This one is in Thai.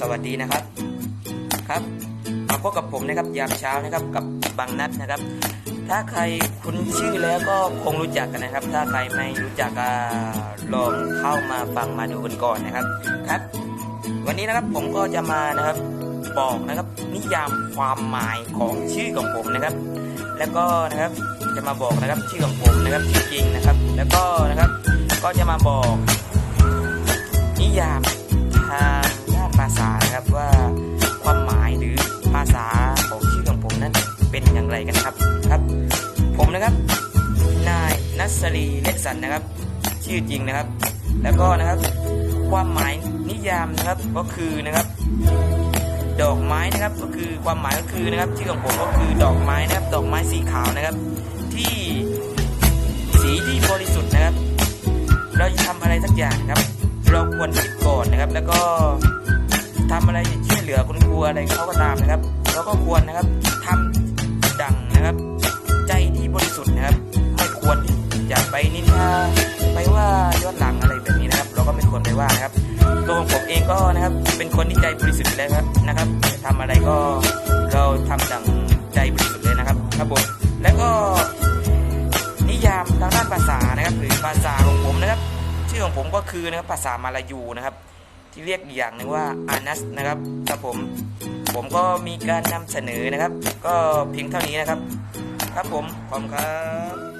สวัสดีนะครับครับมาพบกับผมนะครับยามเช้านะครับกับบางนัดนะครับ ถ้าใครคุ้นชื่อแล้วก็คงรู้จักกันนะครับ ถ้าใครไม่รู้จักก็ลองเข้ามาฟังมาดูกันก่อนนะครับครับ วันนี้นะครับผมก็จะมานะครับบอกนะครับ นิยามความหมายของชื่อของผมนะครับ แล้วก็นะครับจะมาบอกนะครับชื่อของผมนะครับจริงๆนะครับ แล้วก็นะครับก็จะมาบอกนิยาม นะครับว่าความหมายหรือภาษาของชื่อของผมนั้นเป็นอย่างไรกันครับครับ ผมนะครับนายนัสรีเล็กสันนะครับ ชื่อจริงนะครับ แล้วก็นะครับ ความหมายนิยามนะครับก็คือนะครับ ดอกไม้นะครับก็คือความหมายก็คือนะครับ ชื่อของผมก็คือดอกไม้นะครับ ดอกไม้สีขาวนะครับ ที่สีที่บริสุทธิ์นะครับ เราจะทำอะไรสักอย่างครับ เราควรคิดก่อนนะครับแล้วก็ ทำอะไรช่วยเหลือคุณครูอะไรเขาก็ตามนะครับ เราก็ควรนะครับทำดังนะครับ ใจที่บริสุทธิ์นะครับ ไม่ควรจะไปนินทาไปว่าย้อนหลังอะไรแบบนี้นะครับ เราก็ไม่ควรไปว่านะครับตัวของผมเองก็นะครับ เป็นคนที่ใจบริสุทธิ์แล้วครับนะครับจะทำอะไรก็เราทำดังใจบริสุทธิ์เลยนะครับครับผมแล้วก็นิยามทางด้านภาษานะครับ หรือภาษาของผมนะครับ ชื่อของผมก็คือนะครับภาษามาลายูนะครับ ที่เรียกอีกอย่างหนึ่งว่าอานัสนะครับครับผมผมก็มีการนำเสนอนะครับ ก็เพียงเท่านี้นะครับ ครับผมขอบคุณครับ